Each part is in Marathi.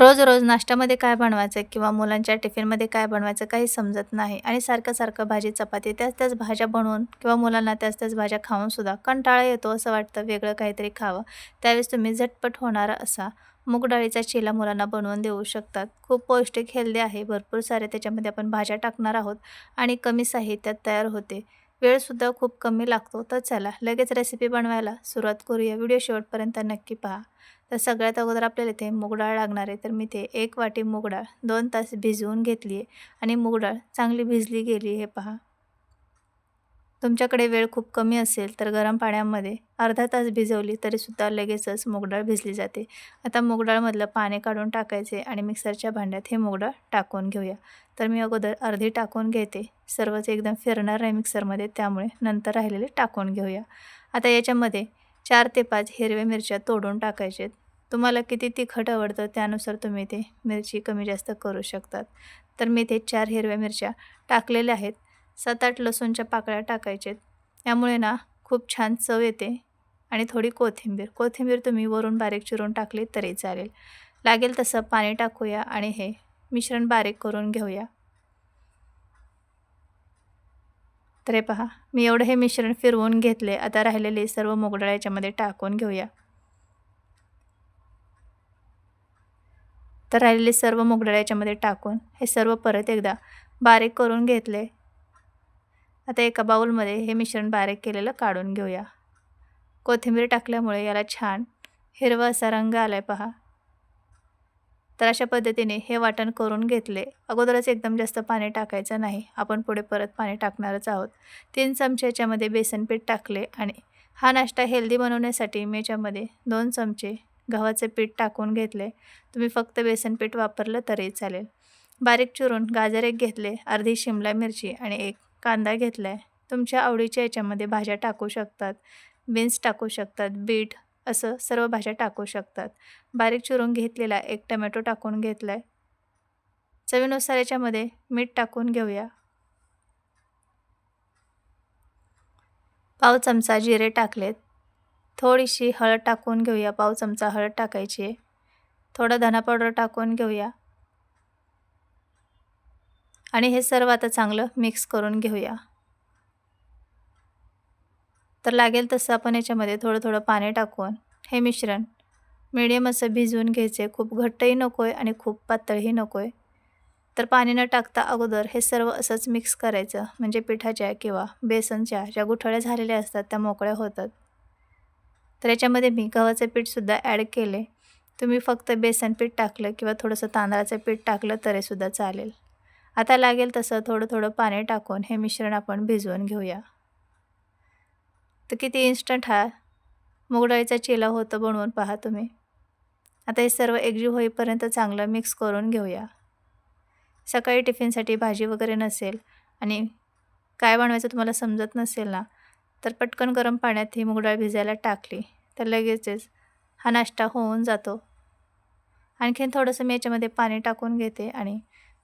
रोज रोज नाश्त्यामध्ये काय बनवायचं किंवा मुलांच्या टिफिनमध्ये काय बनवायचं काही समजत नाही आणि सारखं सारखं भाजी चपाती त्याच त्याच भाज्या बनवून किंवा मुलांना त्याच त्याच भाज्या खाऊनसुद्धा कंटाळा येतो असं वाटतं वेगळं काहीतरी खावं. त्यावेळेस तुम्ही झटपट होणारा असा. मूग डाळीचा चिला मुलांना बनवून देऊ शकतात. खूप पौष्टिक हेल्दी आहे. भरपूर सारे त्याच्यामध्ये आपण भाज्या टाकणार आहोत आणि कमी साहित्यात तयार होते. वेळसुद्धा खूप कमी लागतो. तर चला लगेच रेसिपी बनवायला सुरुवात करूया. व्हिडिओ शेवटपर्यंत नक्की पहा. तर सगळ्यात अगोदर आपल्याला इथे मूगडाळ लागणार आहे. तर मी ते एक वाटी मूगडाळ दोन तास भिजवून घेतली आहे. आणि मूगडाळ चांगली भिजली गेली हे पहा. तुमच्याकडे वेळ खूप कमी असेल तर गरम पाण्यामध्ये अर्धा तास भिजवली तरीसुद्धा लगेचच मूगडाळ भिजली जाते. आता मूगडाळमधलं पाणी काढून टाकायचे आणि मिक्सरच्या भांड्यात हे मूगडाळ टाकून घेऊया. तर मी अगोदर अर्धी टाकून घेते. सर्वच एकदम फिरणार आहे मिक्सरमध्ये त्यामुळे नंतर राहिलेले टाकून घेऊया. आता याच्यामध्ये चार ते पाच हिरव्या मिरच्या तोडून टाकायचे तुम्हाला किती तिखट आवडतं त्यानुसार तुम्ही ते मिरची कमी जास्त करू शकतात. तर मी ते चार हिरव्या मिरच्या टाकलेल्या आहेत. सात आठ लसूणच्या पाकळ्या टाकायचे यामुळे ना खूप छान चव येते आणि थोडी कोथिंबीर. कोथिंबीर तुम्ही वरून बारीक चिरून टाकली तरी चालेल. लागेल तसं पाणी टाकूया आणि हे मिश्रण बारीक करून घेऊया. तर हे पहा मी एवढं हे मिश्रण फिरवून घेतले आता राहिलेले सर्व मोगडाळ याच्यामध्ये टाकून घेऊया. तर राहिलेले सर्व मोगडाळ याच्यामध्ये टाकून हे सर्व परत एकदा बारीक करून घेतले. आता एका बाऊलमध्ये हे मिश्रण बारीक केलेलं काढून घेऊया. कोथिंबीर टाकल्यामुळे याला छान हिरवा असा रंग आला आहे पहा. तर अशा पद्धतीने हे वाटण करून घेतले. अगोदरच एकदम जास्त पाणी टाकायचं नाही. आपण पुढे परत पाणी टाकणारच आहोत. तीन चमचे याच्यामध्ये बेसन पीठ टाकले आणि हा नाश्ता हेल्दी बनवण्यासाठी मी याच्यामध्ये दोन चमचे गव्हाचे पीठ टाकून घेतले. तुम्ही फक्त बेसन पीठ वापरलं तरी चालेल. बारीक चिरून गाजर एक घेतले अर्धी शिमला मिरची आणि एक कांदा घेतला आहे तुमच्या आवडीच्या याच्यामध्ये भाज्या टाकू शकतात बीन्स टाकू शकतात बीट असं सर्व भाज्या टाकू शकतात. बारीक चिरून घेतलेला एक टमॅटो टाकून घेतला आहे चवीनुसार याच्यामध्ये मीठ टाकून घेऊया. पाव चमचा जिरे टाकलेत. थोडीशी हळद टाकून घेऊया. पाव चमचा हळद टाकायची आहे. थोडा धना पावडर टाकून घेऊया. आणि हे सर्व आता चांगलं मिक्स करून घेऊया. तर लागेल तसं आपण याच्यामध्ये थोडं थोडं पाणी टाकून हे मिश्रण. मिडियम असं भिजवून घ्यायचे. खूप घट्टही नको आहे आणि खूप पातळही नको आहे तर पाणी न टाकता अगोदर हे सर्व असंच मिक्स करायचं. म्हणजे पिठाच्या किंवा बेसनच्या ज्या गुठळ्या झालेल्या असतात त्या मोकळ्या होतात. तर याच्यामध्ये मी गव्हाचं पीठसुद्धा ॲड केले. तुम्ही फक्त बेसन पीठ टाकलं किंवा थोडंसं तांदळाचं पीठ टाकलं तरीसुद्धा चालेल. आता लागेल तसं थोडं थोडं पाणी टाकून हे मिश्रण आपण भिजवून घेऊया. तर किती इन्स्टंट हा मुगडाळीचा चिला होतं बनवून पहा तुम्ही. आता हे सर्व एकजीव होईपर्यंत चांगलं मिक्स करून घेऊया. सकाळी टिफिनसाठी भाजी वगैरे नसेल आणि काय बनवायचं तुम्हाला समजत नसेल ना तर पटकन गरम पाण्यात ही मुगडाळ भिजायला टाकली. तर लगेचच हा नाश्ता होऊन जातो. आणखीन थोडंसं मी याच्यामध्ये पाणी टाकून घेते आणि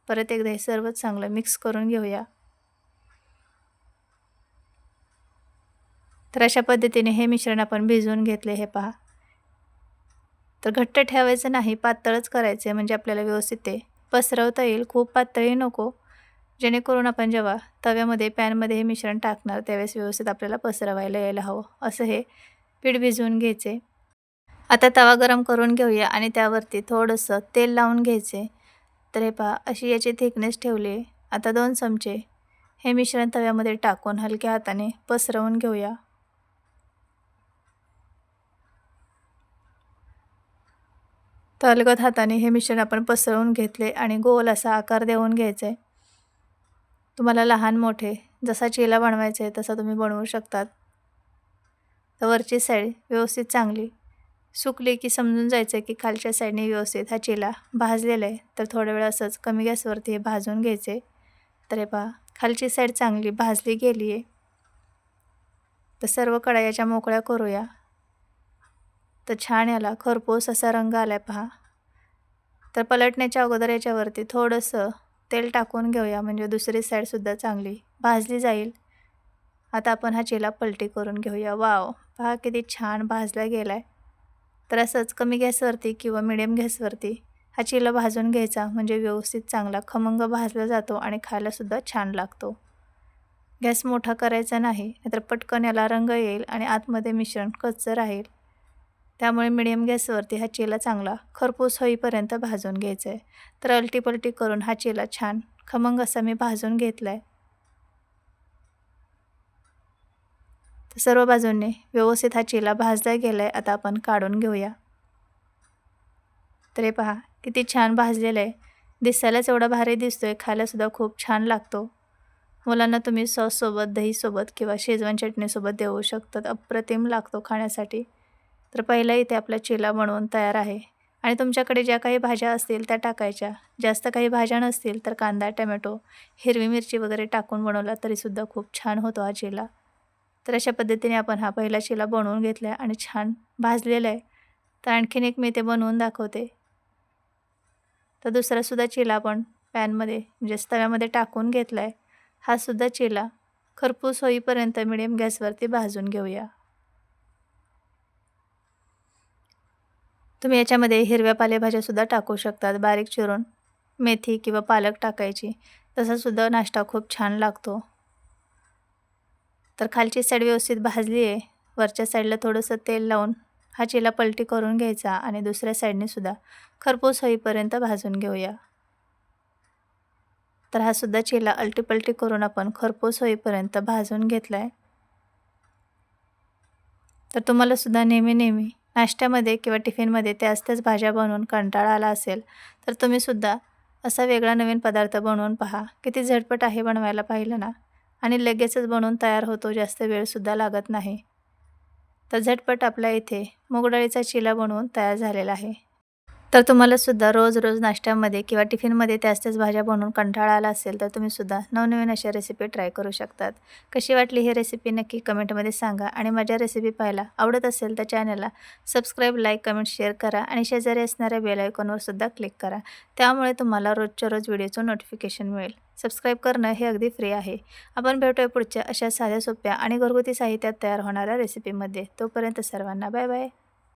परत एकदा हे सर्व चांगलं मिक्स करून घेऊया. तर अशा पद्धतीने हे मिश्रण आपण भिजवून घेतले हे पहा. तर घट्ट ठेवायचं नाही पातळच करायचं म्हणजे आपल्याला व्यवस्थित ते पसरवता येईल. खूप पातळही नको जेणेकरून आपण जेव्हा तव्यामध्ये पॅनमध्ये हे मिश्रण टाकणार त्यावेळेस व्यवस्थित आपल्याला पसरवायला यायला हवं. असं हे पीठ भिजवून घ्यायचे. आता तवा गरम करून घेऊया आणि त्यावरती थोडंसं तेल लावून घ्यायचे. तर हे पहा अशी याची थिकनेस ठेवली. आता दोन चमचे हे मिश्रण तव्यामध्ये टाकून हलक्या हाताने पसरवून घेऊया. तलगत हाताने हे मिश्रण आपण पसरवून घेतले आणि गोल असा आकार देऊन घ्यायचा. आहे तुम्हाला लहान मोठे जसा चिला बनवायचा आहे तसा तुम्ही बनवू शकतात. तर वरची साईड व्यवस्थित चांगली. सुकली की समजून जायचं की खालच्या साईडने व्यवस्थित हा चिला भाजलेला आहे. तर थोड्या वेळ असंच कमी गॅसवरती हे भाजून घ्यायचे. तर हे पहा खालची साईड चांगली भाजली गेली आहे तर सर्व कडायाच्या मोकळ्या करूया. तर छान याला खरपूस असा रंग आला पहा. तर पलटण्याच्या अगोदर याच्यावरती थोडंसं तेल टाकून घेऊया म्हणजे दुसरी साईडसुद्धा चांगली भाजली जाईल. आता आपण हा चिला पलटी करून घेऊया. वाव पहा किती छान भाजला गेला आहे तर असंच कमी गॅसवरती किंवा मिडियम गॅसवरती हा चिला भाजून घ्यायचा म्हणजे व्यवस्थित चांगला खमंग भाजला जातो आणि खायलासुद्धा छान लागतो. गॅस मोठा करायचा नाही नाहीतर पटकन याला रंग येईल आणि आतमध्ये मिश्रण कच्चं राहील. त्यामुळे मिडियम गॅसवरती हा चेला चांगला खरपूस होईपर्यंत भाजून घ्यायचा आहे तर अलटीपलटी करून हा चेला छान खमंग असा मी भाजून घेतला आहे तर सर्व बाजूंनी व्यवस्थित हा चेला भाजला गेला आहे आता आपण काढून घेऊया. तर हे पहा किती छान भाजलेलं आहे दिसायलाच एवढा भारी दिसतोय खायलासुद्धा खूप छान लागतो. मुलांना तुम्ही सॉससोबत दहीसोबत किंवा शेजवान चटणीसोबत देऊ शकतात अप्रतिम लागतो खाण्यासाठी. तर पहिला इथे आपला चिला बनवून तयार आहे. आणि तुमच्याकडे ज्या काही भाज्या असतील त्या टाकायच्या. जास्त काही भाज्या नसतील तर कांदा टमॅटो हिरवी मिरची वगैरे टाकून बनवला तरीसुद्धा खूप छान होतो हा चिला. तर अशा पद्धतीने आपण हा पहिला चिला बनवून घेतला आहे आणि छान भाजलेला आहे. तर आणखीन एक मी ते बनवून दाखवते. तर दुसरासुद्धा चिला आपण पॅनमध्ये म्हणजे तव्यामध्ये टाकून घेतला आहे हा सुद्धा चिला खरपूस होईपर्यंत मिडियम गॅसवरती भाजून घेऊया. तुम्ही याच्यामध्ये हिरव्या पालेभाज्यासुद्धा टाकू शकतात बारीक चिरून. मेथी किंवा पालक टाकायची. तसासुद्धा नाश्ता खूप छान लागतो. तर खालची साईड व्यवस्थित भाजली आहे. वरच्या साईडला थोडंसं तेल लावून हा चिला पलटी करून घ्यायचा आणि दुसऱ्या साईडने सुद्धा खरपूस होईपर्यंत भाजून घेऊया. तर हा सुद्धा चिला अलटीपलटी करून आपण खरपूस होईपर्यंत भाजून घेतला आहे तर तुम्हाला सुद्धा नेहमी नेहमी नाश्त्यामध्ये किंवा टिफिनमध्ये त्याच त्याच भाज्या बनवून कंटाळा आला असेल तर तुम्हीसुद्धा असा वेगळा नवीन पदार्थ बनवून पहा. किती झटपट आहे बनवायला पाहिलं ना? आणि लगेचच बनवून तयार होतो जास्त वेळसुद्धा लागत नाही. तर झटपट आपल्या इथे मुगडाळीचा चिला बनवून तयार झालेला आहे. तर तुम्हालासुद्धा रोज रोज नाश्त्यामध्ये किंवा टिफिनमध्ये त्याच त्याच भाज्या बनवून कंटाळा आला असेल तर तुम्हीसुद्धा नवनवीन अशा रेसिपी ट्राय करू शकतात. कशी वाटली ही रेसिपी नक्की कमेंटमध्ये सांगा. आणि माझ्या रेसिपी पाहायला आवडत असेल तर चॅनलला सबस्क्राईब लाईक कमेंट शेअर करा आणि शेजारी असणाऱ्या बेल आयकॉनवर सुद्धा क्लिक करा. त्यामुळे तुम्हाला रोजच्या रोज व्हिडिओचं नोटिफिकेशन मिळेल. सबस्क्राईब करणं हे अगदी फ्री आहे. आपण भेटूया पुढच्या अशा साध्या सोप्या आणि घरगुती साहित्यात तयार होणाऱ्या रेसिपीमध्ये तोपर्यंत सर्वांना बाय बाय